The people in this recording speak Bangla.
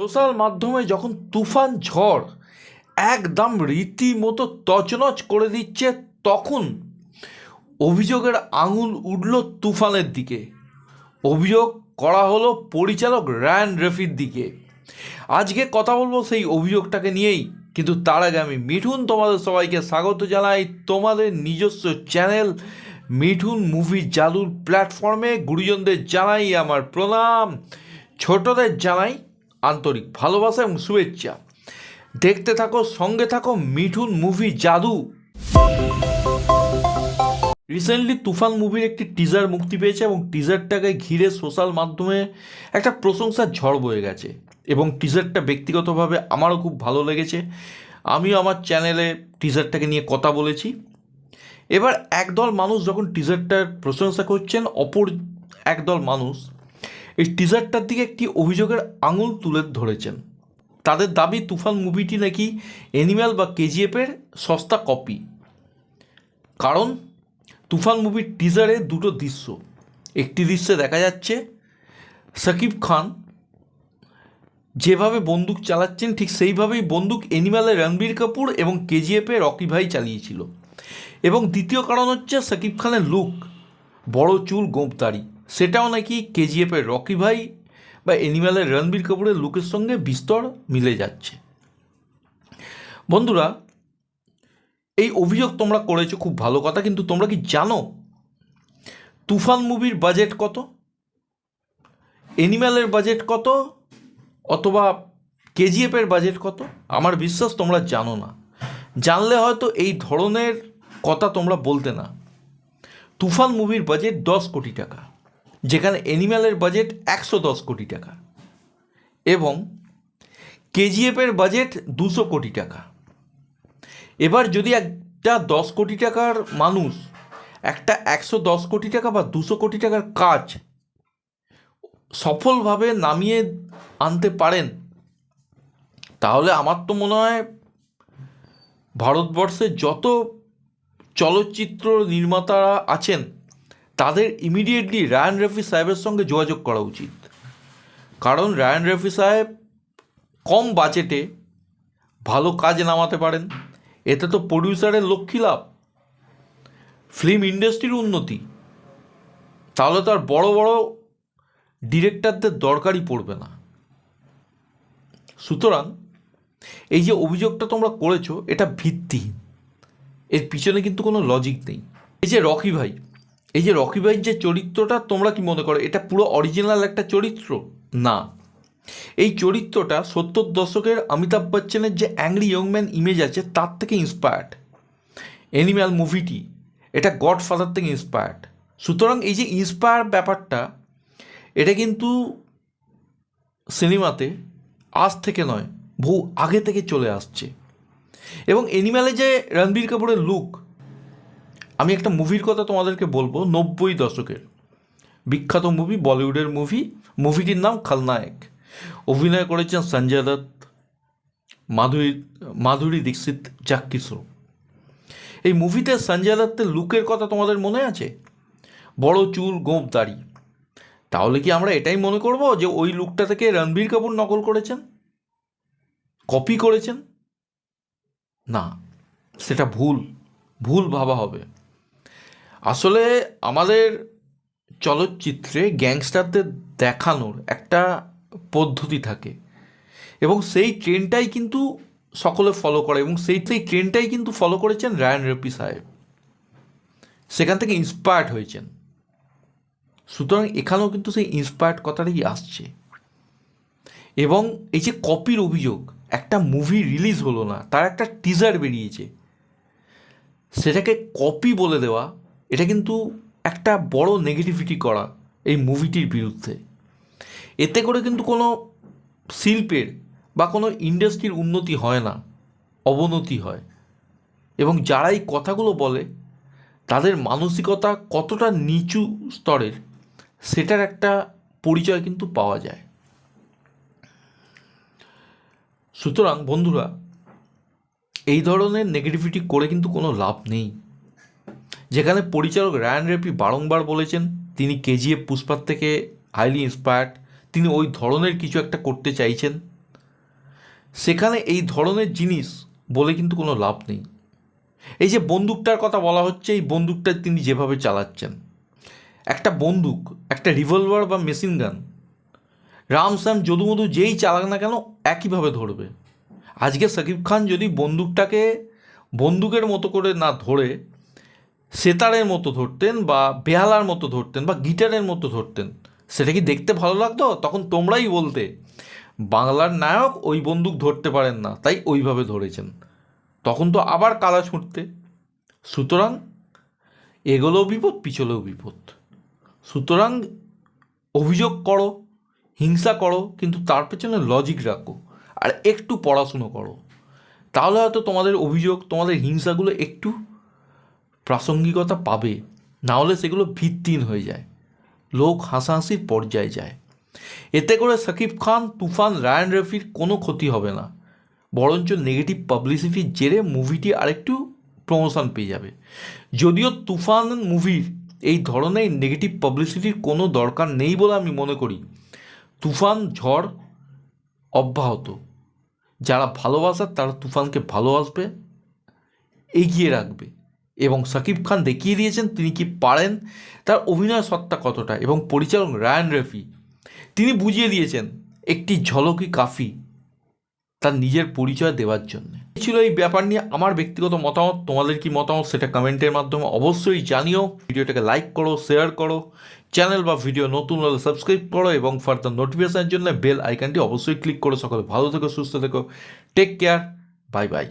সোশ্যাল মাধ্যমে যখন তুফান ঝড় একদম রীতিমতো তছনছ করে দিচ্ছে, তখন অভিযোগের আঙুল উঠল তুফানের দিকে। অভিযোগ করা হলো পরিচালক রায়ান রেফির দিকে। আজকে কথা বলব সেই অভিযোগটাকে নিয়েই, কিন্তু তার আগে আমি মিঠুন তোমাদের সবাইকে স্বাগত জানাই। তোমাদের নিজস্ব চ্যানেল মিঠুন মুভি জাদুর প্ল্যাটফর্মে গুরুজনদের জানাই আমার প্রণাম, ছোটদের জানাই আন্তরিক ভালোবাসা এবং শুভেচ্ছা। দেখতে থাকো, সঙ্গে থাকো, মিঠুন মুভি জাদু। রিসেন্টলি তুফান মুভির একটি টিজার মুক্তি পেয়েছে এবং টিজারটাকে ঘিরে সোশ্যাল মাধ্যমে একটা প্রশংসার ঝড় বয়ে গেছে এবং টিজারটা ব্যক্তিগতভাবে আমারও খুব ভালো লেগেছে। আমিও আমার চ্যানেলে টিজারটাকে নিয়ে কথা বলেছি। এবার একদল মানুষ যখন টিজারটার প্রশংসা করছেন, অপর একদল মানুষ এই টিজারটার দিকে একটি অভিযোগের আঙুল তুলে ধরেছেন। তাদের দাবি, তুফান মুভিটি নাকি অ্যানিম্যাল বা কেজিএফের সস্তা কপি কারণ, তুফান মুভির টিজারে দুটো দৃশ্য। একটি দৃশ্যে দেখা যাচ্ছে সাকিব খান যেভাবে বন্দুক চালাচ্ছেন, ঠিক সেইভাবেই বন্দুক অ্যানিম্যালে রণবীর কাপুর এবং কেজিএফে রকি ভাই চালিয়েছিল। এবং দ্বিতীয় কারণ হচ্ছে সাকিব খানের লুক বড় চুল গোঁপদাড়ি সেটাও নাকি কেজিএফের রকি ভাই বা অ্যানিম্যালের রণবীর কাপুরের লুকের সঙ্গে বিস্তর মিলে যাচ্ছে। বন্ধুরা, এই অভিযোগ তোমরা করেছ, খুব ভালো কথা, কিন্তু তোমরা কি জানো তুফান মুভির বাজেট কত? অ্যানিম্যালের বাজেট কত? অথবা কেজিএফের বাজেট কত? আমার বিশ্বাস তোমরা জানো না। জানলে হয়তো এই ধরনের কথা তোমরা বলতে না। তুফান মুভির বাজেট দশ কোটি টাকা। যেখানে অ্যানিম্যালের বাজেট একশো দশ কোটি টাকা এবং কেজিএফের বাজেট দুশো কোটি টাকা। এবার যদি একটা দশ কোটি টাকার মানুষ একটা একশো দশ কোটি টাকা বা দুশো কোটি টাকার কাজ সফলভাবে নামিয়ে আনতে পারেন, তাহলে আমার তো মনে হয় ভারতবর্ষের যত চলচ্চিত্র নির্মাতারা আছেন তাদের ইমিডিয়েটলি রায়ান রফি সাহেবের সঙ্গে যোগাযোগ করা উচিত। কারণ রায়ান রফি সাহেব কম বাজেটে ভালো কাজ নামাতে পারেন। এতে তো প্রডিউসারের লক্ষ্মী লাভ। ফিল্ম ইন্ডাস্ট্রির উন্নতি। তাহলে তো আর বড় বড় ডিরেক্টরদের দরকারই পড়বে না। সুতরাং এই যে অভিযোগটা তোমরা করেছ, এটা ভিত্তিহীন। এর পিছনে কিন্তু কোনো লজিক নেই। এই যে রকি ভাই এই যে রকি ভাইয়ের যে চরিত্রটা, তোমরা কি মনে করো, এটা পুরো অরিজিনাল একটা চরিত্র? না। এই চরিত্রটা সত্তর দশকের অমিতাভ বচ্চনের যে অ্যাংরি ইয়ংম্যান ইমেজ আছে, তার থেকে ইন্সপায়ার্ড অ্যানিম্যাল মুভিটি এটা গড ফাদার থেকে ইন্সপায়ার্ড সুতরাং এই যে ইন্সপায়ার ব্যাপারটা, এটা কিন্তু সিনেমাতে আজ থেকে নয়, বহু আগে থেকে চলে আসছে। এবং অ্যানিম্যালে যে রণবীর কাপুরের লুক আমি একটা মুভির কথা তোমাদেরকে বলব, নব্বই দশকের। বিখ্যাত মুভি, বলিউডের মুভি, মুভিটির নাম খলনায়ক অভিনয় করেছেন সঞ্জয় দত্ত, মাধুরী মাধুরী দীক্ষিত জাক্কি এই মুভিতে সঞ্জয় দত্তের লুকের কথা তোমাদের মনে আছে? বড় চুল গোঁপ দাড়ি। তাহলে কি আমরা এটাই মনে করব যে ওই লুকটা থেকে রণবীর কাপুর নকল করেছেন? কপি করেছেন? না, সেটা ভুল। ভুল ভাবা হবে। আসলে আমাদের চলচ্চিত্রে গ্যাংস্টারদের দেখানোর একটা পদ্ধতি থাকে। এবং সেই ট্রেনটাই কিন্তু সকলে ফলো করে এবং সেই সেই ট্রেনটাই কিন্তু ফলো করেছেন রায়ান রেপি সাহেব। সেখান থেকে ইন্সপায়ার্ড হয়েছেন। সুতরাং এখানেও কিন্তু সেই ইন্সপায়ার্ড কথাটাই আসছে। এবং এই যে কপির অভিযোগ, একটা মুভি রিলিজ হলো না, তার একটা টিজার বেরিয়েছে। সেটাকে কপি বলে দেওয়া এটা কিন্তু একটা বড় নেগেটিভিটি করা এই মুভিটির বিরুদ্ধে। এতে করে কিন্তু কোনো শিল্পের বা কোনো ইন্ডাস্ট্রির উন্নতি হয় না, অবনতি হয়। এবং যারা এই কথাগুলো বলে, তাদের মানসিকতা কতটা নিচু স্তরের, সেটার একটা পরিচয় কিন্তু পাওয়া যায়। সুতরাং বন্ধুরা, এই ধরনের নেগেটিভিটি করে কিন্তু কোনো লাভ নেই। যেখানে পরিচালক রায়ান রেপি বারংবার বলেছেন তিনি কেজিএফ পুষ্পার থেকে হাইলি ইন্সপায়ার্ড তিনি ওই ধরনের কিছু একটা করতে চাইছেন। সেখানে এই ধরনের জিনিস বলে কিন্তু কোনো লাভ নেই। এই যে বন্দুকটার কথা বলা হচ্ছে, এই বন্দুকটা তিনি যেভাবে চালাচ্ছেন। একটা বন্দুক, একটা রিভলভার বা মেশিন গান রাম শ্যাম যদুমধু যেই চালাক না কেন একইভাবে ধরবে। আজকে সাকিব খান যদি বন্দুকটাকে বন্দুকের মতো করে না ধরে সেতারের মতো ধরতেন বা বেহালার মতো ধরতেন বা গিটারের মতো ধরতেন। সেটা কি দেখতে ভালো লাগতো? তখন তোমরাই বলতে। বাংলার নায়ক ওই বন্দুক ধরতে পারেন না, তাই ওইভাবে ধরেছেন। তখন তো আবার কালা ছুটতে। সুতরাং এগোলেও বিপদ, পিছলেও বিপদ। সুতরাং অভিযোগ করো, হিংসা করো, কিন্তু তার পেছনে লজিক রাখো আর একটু পড়াশুনো করো। তাহলে হয়তো তোমাদের অভিযোগ, তোমাদের হিংসাগুলো একটু প্রাসঙ্গিকতা পাবে না হলে সেগুলো ভিত্তিহীন হয়ে যায়। লোক হাসাহাসির পর্যায়ে যায়। এতে করে সাকিব খান, তুফান, রায়ান রফির কোনো ক্ষতি হবে না। বরঞ্চ নেগেটিভ পাবলিসিটির জেরে মুভিটি আরেকটু প্রমোশন পেয়ে যাবে। যদিও তুফান মুভির এই ধরনের নেগেটিভ পাবলিসিটির কোনো দরকার নেই বলে আমি মনে করি। তুফান ঝড় অব্যাহত। যারা ভালোবাসার তারা তুফানকে ভালোবাসবে, এগিয়ে রাখবে। এবং সাকিব খান দেখিয়ে দিয়েছেন তিনি কি পারেন। তার অভিনয় সত্তা কতটা এবং পরিচালক রায়ান রেফি, তিনি বুঝিয়ে দিয়েছেন একটি ঝলকি কাফি তার নিজের পরিচয় দেওয়ার জন্য। ছিল এই ব্যাপার নিয়ে আমার ব্যক্তিগত মতামত। তোমাদের কি মতামত সেটা কমেন্টের মাধ্যমে অবশ্যই জানিও। ভিডিওটাকে লাইক করো শেয়ার করো চ্যানেল বা ভিডিও নতুন হলে সাবস্ক্রাইব করো এবং ফার্দার নোটিফিকেশনের জন্য বেল আইকনটি অবশ্যই ক্লিক করো। সকলে ভালো থেকো, সুস্থ থেকো টেক কেয়ার বাই বাই